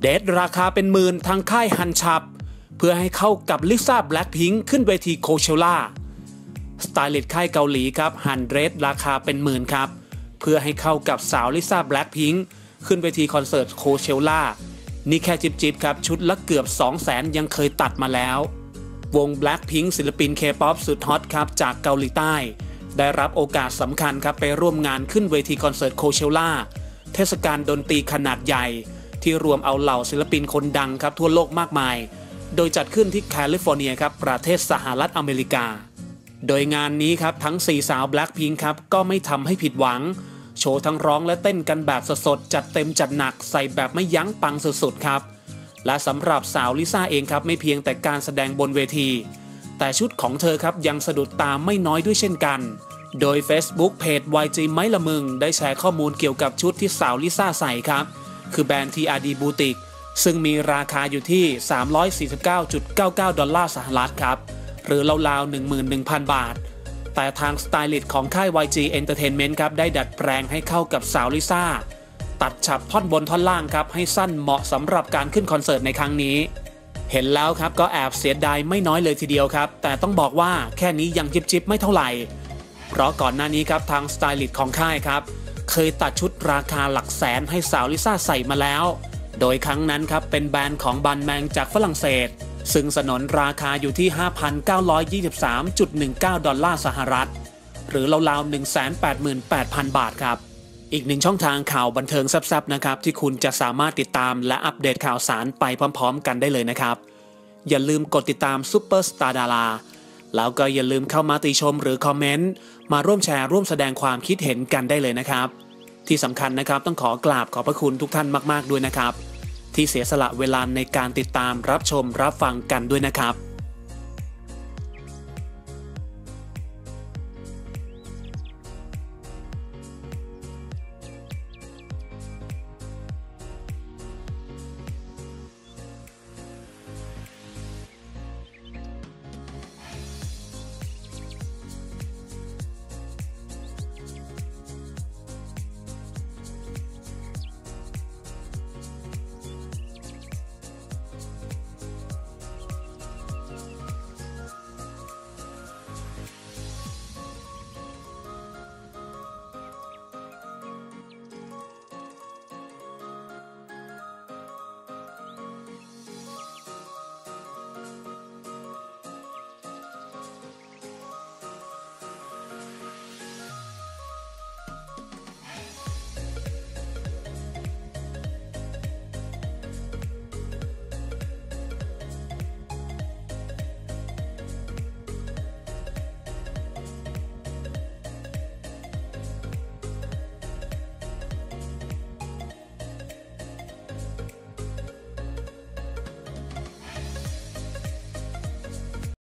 เดทราคาเป็นหมื่นทางค่ายฮันชับ เพื่อให้เข้ากับลิซ่าแบล็คพิงค์ขึ้นเวทีโคเชล่าสไตลิสต์ค่ายเกาหลีครับฮันเดรสราคาเป็นหมื่นครับ เพื่อให้เข้ากับสาวลิซ่าแบล็คพิงค์ขึ้นเวทีคอนเสิร์ตโคเชล่านี่แค่จิบจิบครับ ชุดละเกือบ 2 0 0แสนยังเคยตัดมาแล้ว วง Blackpink ศิลปินเคป๊อปสุดฮอตครับ จากเกาหลีใต้ ได้รับโอกาสสำคัญครับ ไปร่วมงานขึ้นเวทีคอนเสิร์ตโคเชล่าเทศกาลดนตรีขนาดใหญ่ ที่รวมเอาเหล่าศิลปินคนดังครับทั่วโลกมากมาย โดยจัดขึ้นที่แคลิฟอร์เนียครับประเทศสหรัฐอเมริกา โดยงานนี้ครับทั้ง 4 สาว Blackpink ครับก็ไม่ทำให้ผิดหวัง โชว์ทั้งร้องและเต้นกันแบบสดๆจัดเต็มจัดหนักใส่แบบไม่ยั้งปังสุดๆครับและสำหรับสาวลิซ่าเองครับไม่เพียงแต่การแสดงบนเวที แต่ชุดของเธอครับยังสะดุดตาไม่น้อยด้วยเช่นกัน โดย Facebook เพจ YG ไม้ละมึง ได้แชร์ข้อมูลเกี่ยวกับชุดที่สาวลิซ่าใส่ครับ คือแบรนด์ TRD Boutique ซึ่งมีราคาอยู่ที่ 349.99 ดอลลาร์สหรัฐครับ หรือราวๆ 11,000 บาท แต่ทางสไตลิสต์ของค่าย YG Entertainment ครับ ได้ดัดแปลงให้เข้ากับสาวลิซ่า ตัดฉับท่อนบนท่อนล่างครับ ให้สั้นเหมาะสำหรับการขึ้นคอนเสิร์ตในครั้งนี้ เห็นแล้วครับก็แอบเสียดายไม่น้อยเลยทีเดียวครับ แต่ต้องบอกว่าแค่นี้ยังจิบจิบไม่เท่าไหร่ เพราะก่อนหน้านี้ครับทางสไตลิสต์ของค่ายครับ เคยตัดชุดราคาหลักแสนให้สาวลิซ่าใส่มาแล้ว โดยครั้งนั้นครับเป็นแบรนด์ของบันแมงจากฝรั่งเศส ซึ่งสนนราคาอยู่ที่ 5,923.19 ดอลลาร์สหรัฐ หรือราวๆ188,000 บาทครับ อีกหนึ่งช่องทางข่าวบันเทิงแซ่บๆนะครับที่คุณจะสามารถติดตามและอัปเดตข่าวสารไปพร้อม ๆ กันได้เลยนะครับ อย่าลืมกดติดตามซูเปอร์สตาร์ดารา แล้วก็อย่าลืมเข้ามาติชมหรือคอมเมนต์มาร่วมแชร์ร่วมแสดงความคิดเห็นกันได้เลยนะครับ ที่สำคัญนะครับต้องขอกราบขอบพระคุณทุกท่านมาก ๆ ด้วยนะครับ ที่เสียสละเวลาในการติดตามรับชมรับฟังกันด้วยนะครับ